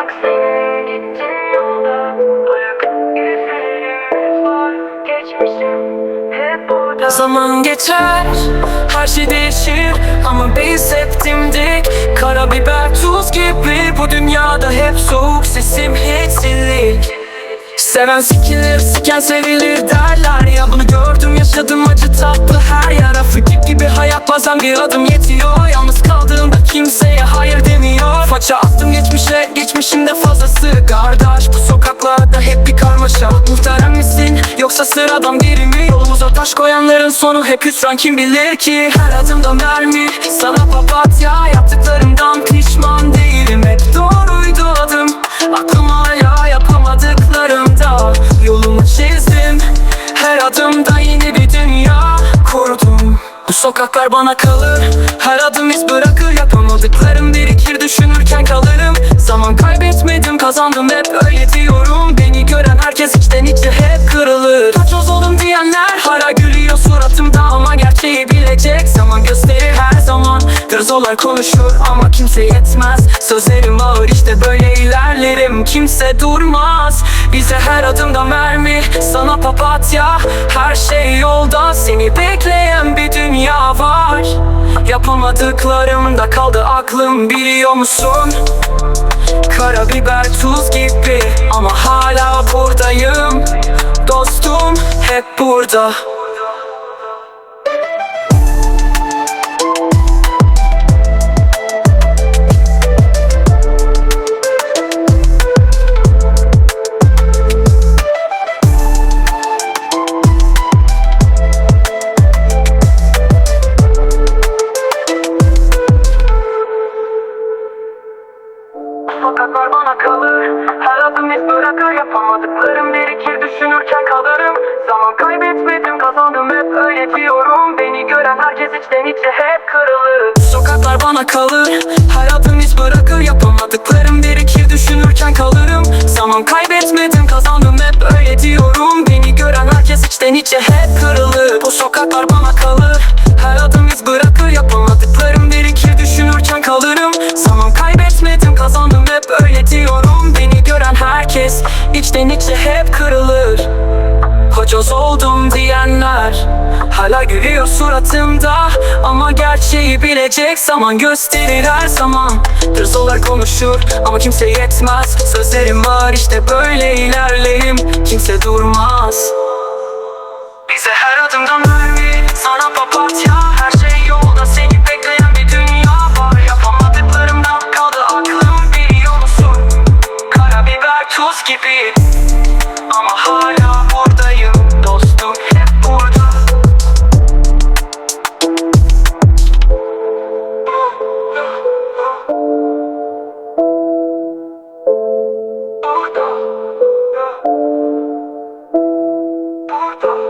Bak Zaman geçer, her şey değişir. Ama biz hep dimdik. Karabiber tuz gibi. Bu dünyada hep soğuk Sesim hiç silik Seven sikilir, siken sevilir derler ya. Bunu gördüm yaşadım. Acı tatlı her yara. Fıkık gibi hayat bazen bir adım yetiyor. Yalnız kaldığımda kimseye Faça attım geçmişe, geçmişimde fazlası. Kardeş bu sokaklarda hep bir karmaşa. Muhterem misin yoksa sıradan biri mi? Yolumuza taş koyanların sonu hep hüsran kim bilir ki? Her adımda mermi sana papatya. Yaptıklarımdan pişman değilim. Hep doğruydu adım Aklım hala yapamadıklarımda. Yolumu çizdim Her adımda yeni bir dünya kurdum. Bu sokaklar bana kalır Her adım iz bırakır Yapamadıklarım kazandım hep öyle diyorum. Beni gören herkes içten içe hep kırılır. Kaçoz oldum diyenler hala gülüyor suratımda Ama gerçeği bilecek. Zaman gösterir her zaman. Dırzolar konuşur ama kimse yetmez. Sözlerim ağır işte böyle ilerlerim. Kimse durmaz. Bize her adımda mermi. Sana papatya. Her şey yolda. Seni bekleyen bir dünya var. Yapamadıklarımda kaldı aklım. Biliyor musun? Karabiber tuz gibi. Ama hala buradayım. Dostum hep burada Zaman kaybetmedim kazandım hep öyle diyorum. Beni gören herkes içten içe hep kırılır. Sokaklar bana kalır. Her adım iz bırakır. Yapamadıklarım birikir. Düşünürken kalırım. Zaman kaybetmedim kazandım hep öyle diyorum. Beni gören herkes içten içe hep kırılır. Bu sokaklar bana kalır Kocoz oldum diyenler Hala gülüyor suratımda. Ama gerçeği bilecek zaman gösterir her zaman. Dırzolar konuşur ama kimse yetmez. Sözlerim var işte böyle ilerlerim. Kimse durmaz. Bize her adımdan Bye.